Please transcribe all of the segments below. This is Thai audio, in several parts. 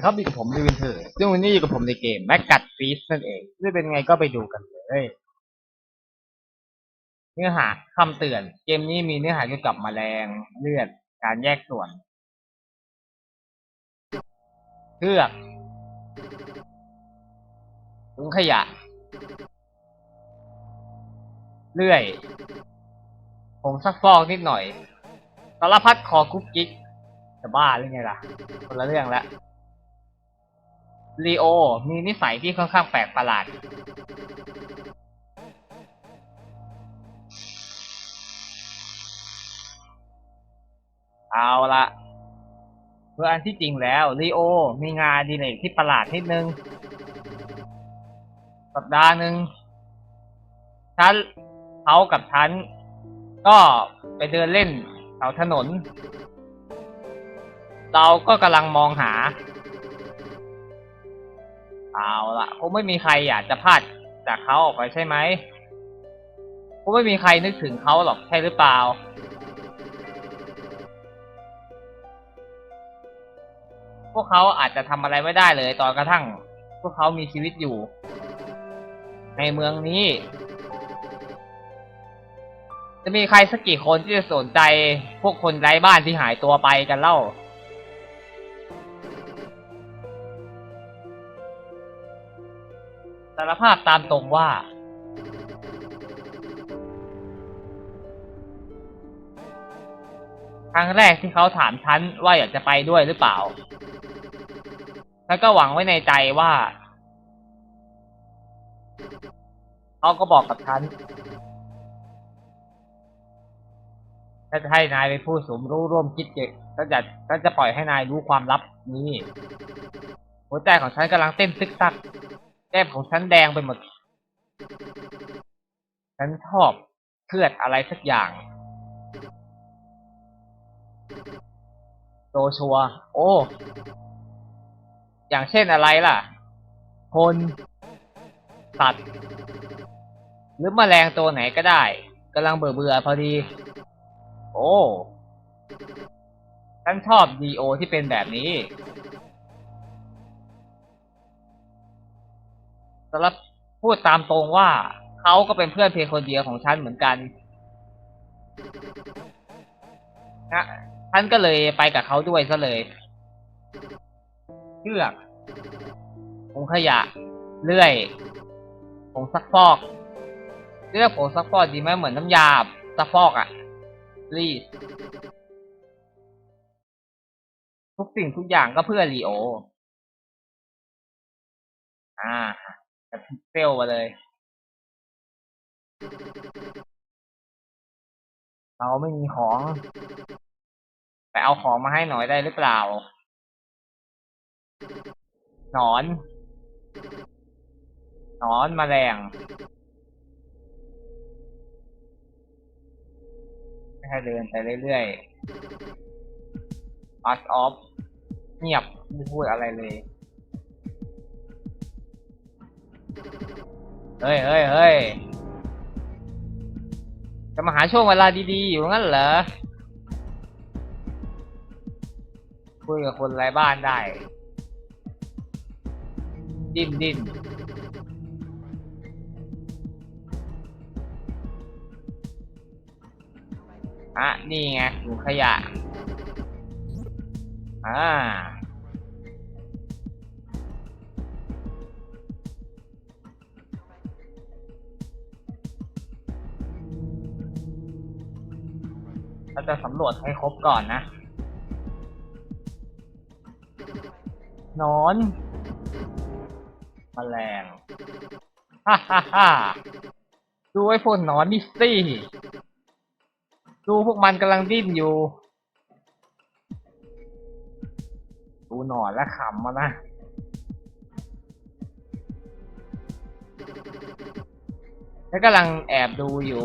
เขามีกับผมในวินเทอร์ซึ่งวันนี้อยู่กับผมในเกมแม็กกัดฟีสนั่นเองจะเป็นไงก็ไปดูกันเลยเนื้อหาคำเตือน เกมนี้มีเนื้อหาเกี่ยวกับแมลงเลือดการแยกส่วนเชือกถุงขยะ เลื่อยผงซักฟอกนิดหน่อยสารพัดคอคุกกิ๊กจะบ้าหรือไงล่ะ คนละเรื่องแล้ว ลีโอมีนิสัยที่ค่อนข้างแปลกประหลาด เอาละเพื่ออันที่จริงแล้วลีโอมีงานดีเลกที่ประหลาดนิดนึง สัปดาห์หนึ่งฉันเขากับฉัน ก็ไปเดินเล่นแถวถนน เราก็กำลังมองหา เอาละคงไม่มีใครอยากจะพลาดจากเขาออกไปใช่ไหมคงไม่มีใครนึกถึงเขาหรอกใช่หรือเปล่า พวกเขาอาจจะทำอะไรไม่ได้เลยตอนกระทั่ง พวกเขามีชีวิตอยู่ ในเมืองนี้ จะมีใครสักกี่คนที่จะสนใจพวกคนไร้บ้านที่หายตัวไปกันเล่า สารภาพตามตรงว่า ครั้งแรกที่เขาถามฉันว่าอยากจะไปด้วยหรือเปล่า แล้วก็หวังไว้ในใจว่า เขาก็บอกกับฉันถ้าจะให้นายเป็นผู้สมรู้ร่วมคิดเกก็จะก็จะปล่อยให้นายรู้ความลับนี้ หัวใจของฉันกำลังเต้นซึกซัก แก้มของฉันแดงไปหมด ฉันชอบเพื่อดอะไรสักอย่างโซชัว โอ้ อย่างเช่นอะไรล่ะ คนสัตว์หรือมแมลงตัวไหนก็ได้กำลังเบื่อเบื่อๆพอดี โอ้ฉันชอบดีโอที่เป็นแบบนี้ สำหรับพูดตามตรงว่าเขาก็เป็นเพื่อนเพียงคนเดียวของฉันเหมือนกันนะฉันก็เลยไปกับเขาด้วยซะเลยเชือกผงขยะ เลื่อยผงซักฟอกเลือกผงซักฟอกดีไหมเหมือนน้ำยาซักฟอกอะรีดทุกสิ่งทุกอย่างก็เพื่อลีโอ อ่า จะพิกเซลมาเลย เราไม่มีของ ไปเอาของมาให้หน่อยได้หรือเปล่า หนอน หนอนแมลงไม่ให้เดินไปเรื่อยๆ pass off เงียบไม่พูดอะไรเลย เฮ้ยเฮ้ยเฮ้ยจะมาหาช่วงเวลาดีๆ อยู่งั้นเหรอ คุยกับคนไร้บ้านได้ ดิ้นดิ้นอะ นี่ไงถุงขยะ อ่า จะสำรวจให้ครบก่อนนะหนอนมแมลงฮ่าฮ่าฮ่าดูไอ้พวกหนอนนี่สิดูพวกมันกำลังดิ้นอยู่ ดูหนอนและขำมานะแล้วกำลังแอบดูอยู่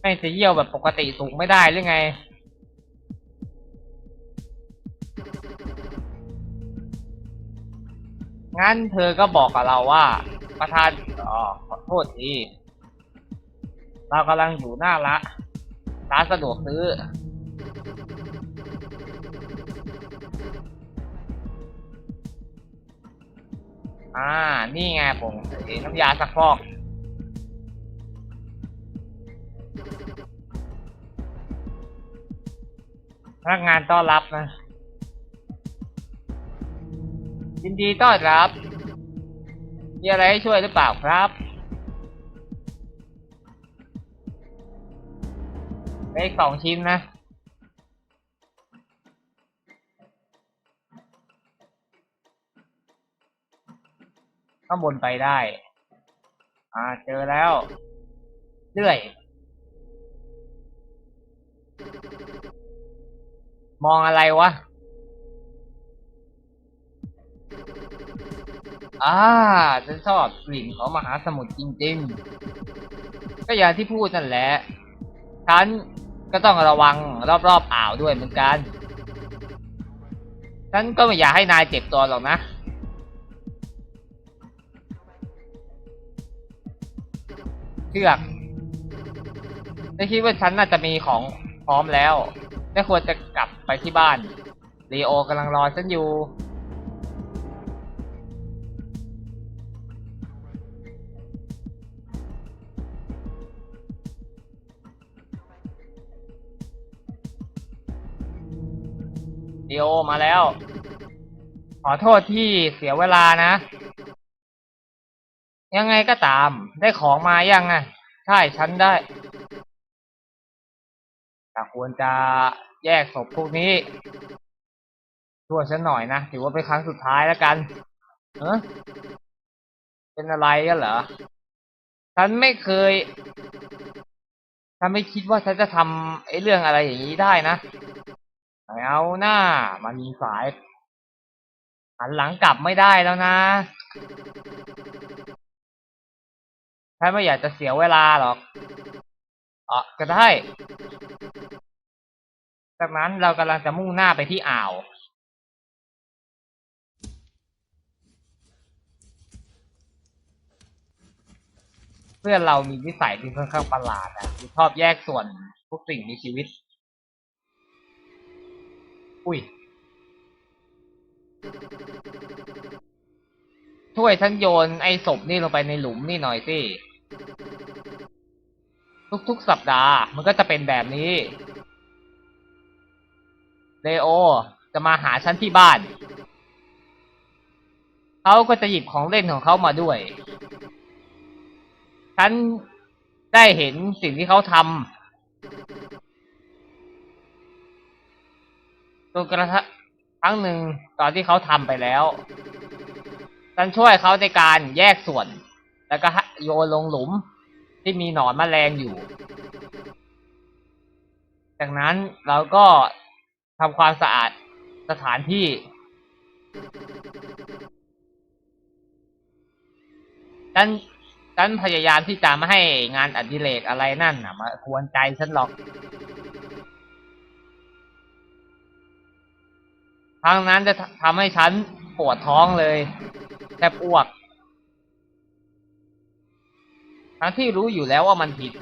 ไม่จะเยี่ยวแบบปกติสูงไม่ได้หรือไง งั้นเธอก็บอกกับเราว่า ประธานอ๋อขอโทษทีเรากำลังอยู่หน้าละร้านสะดวกซื้อ อ่า นี่ไงผมน้ำยาซักฟอก นักงานต้อนรับนะยินดีต้อนรับ มีอะไรให้ช่วยหรือเปล่าครับเลขสองชิ้นนะ ข้างบนไปได้ อ่า เจอแล้ว เรื่อย มองอะไรวะ อ่าฉันชอบกลิ่นของมหาสมุทรจริงๆ ก็อย่างที่พูดนั่นแหละ ฉันก็ต้องระวังรอบๆอ่าวด้วยเหมือนกัน ฉันก็ไม่อยากให้นายเจ็บตัวหรอกนะ เชือกฉันคิดว่าฉันน่าจะมีของพร้อมแล้วไม่ควรจะกลับ ไปที่บ้านลีโอกำลังรอฉันอยู่ลีโอมาแล้ว ขอโทษที่เสียเวลานะ ยังไงก็ตาม ได้ของมายังอะใช่ฉันได้แต่ควรจะ แยกศพพวกนี้ช่วยฉันหน่อยนะถือว่าเป็นครั้งสุดท้ายแล้วกันเออเป็นอะไรกันเหรอฉันไม่เคยฉันไม่คิดว่าฉันจะทำไอ้เรื่องอะไรอย่างนี้ได้นะไม่เอาหน้ามันมีสายหันหลังกลับไม่ได้แล้วนะฉันไม่อยากจะเสียเวลาหรอกอ๋อก็ได้ จากนั้นเรากำลังจะมุ่งหน้าไปที่อ่าว เพื่อเรามีนิสัยที่ค่อนข้างประหลาดอะคือชอบแยกส่วนทุกสิ่งมีชีวิต อุ้ย ช่วยฉันโยนไอ้ศพนี่ลงไปในหลุมนี่หน่อยสิ ทุกๆสัปดาห์มันก็จะเป็นแบบนี้ เลโอ จะมาหาฉันที่บ้าน เขาก็จะหยิบของเล่นของเขามาด้วย ฉันได้เห็นสิ่งที่เขาทำจนกระทั่งครั้งหนึ่งตอนที่เขาทำไปแล้ว ฉันช่วยเขาในการแยกส่วน แล้วก็โยนลงหลุมที่มีหนอนแมลงอยู่ จากนั้นเราก็ ทำความสะอาดสถานที่ ฉัน ฉันพยายามที่จะไม่ให้งานอดิเรกอะไรนั่นนะมากวนใจฉันหรอก ทางนั้นจะทำให้ฉันปวดท้องเลยแทบอ้วก ทั้งที่รู้อยู่แล้วว่ามันผิด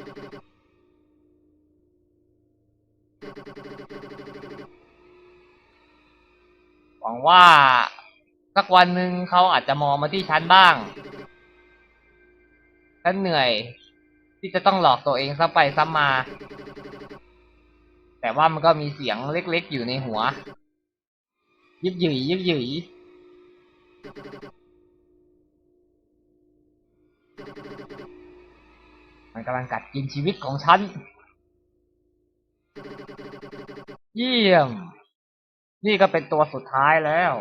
งว่าสักวันหนึ่งเขาอาจจะมองมาที่ฉันบ้าง ฉันเหนื่อย ที่จะต้องหลอกตัวเองซ้ำไปซ้ำมา แต่ว่ามันก็มีเสียงเล็กๆอยู่ในหัว ยิบหยุยยิบหยุยมันกำลังกัดกินชีวิตของฉัน เยี่ยม นี่ก็เป็นตัวสุดท้ายแล้ว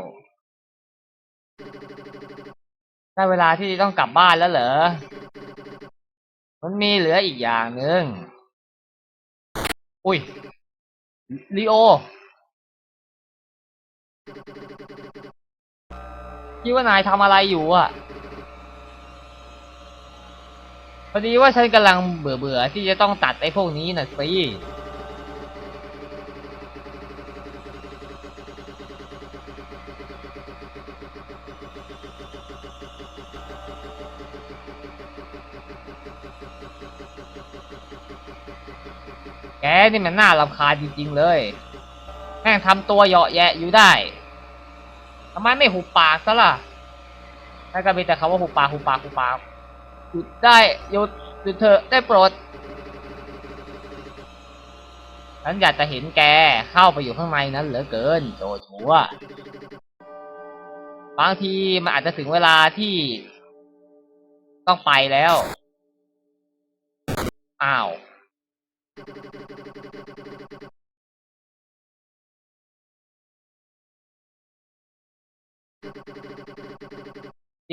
ได้เวลาที่ต้องกลับบ้านแล้วเหรอ มันมีเหลืออีกอย่างหนึ่ง อุ้ยลีโอคิดว่านายทำอะไรอยู่อะ พอดีว่าฉันกำลังเบื่อเบื่อๆที่จะต้องตัดไอ้พวกนี้น่ะสิ แกนี่มันน่ารำคาญจริงๆเลย แม่งทำตัวเหยาะแยะอยู่ได้ทำไมไม่หุบปากซะล่ะพนั่นก็มีแต่คำว่าหูปากหูปากหูปากหยุดได้หยุดหยุดเถอได้โปรดฉันอยากจะเห็นแกเข้าไปอยู่ข้างในนั้นเหลือเกินโจชัวบางทีมันอาจจะถึงเวลาที่ต้องไปแล้ว อ้าว จ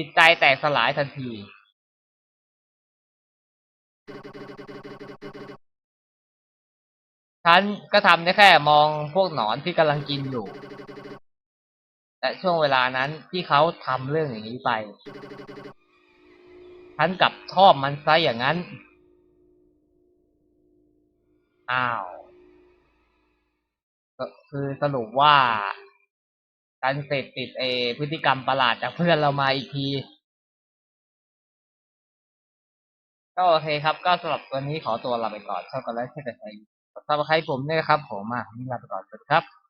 ิตใจแตกสลายทันที ฉันก็ทำได้แค่มองพวกหนอนที่กำลังกินอยู่ และช่วงเวลานั้นที่เขาทำเรื่องอย่างนี้ไป ฉันกลับชอบมันซะอย่างนั้น อ้าวก็คือสรุปว่าการเสพติดเอพฤติกรรมประหลาดจากเพื่อนเรามาอีกที ก็โอเคครับก็สำหรับตัวนี้ขอตัวลาไปก่อนชอบกันแล้วใช่ไหมครสำหรับใครผมเนี่ยครับ ผมอะนี่ลาไปก่อนสวัสดีครับ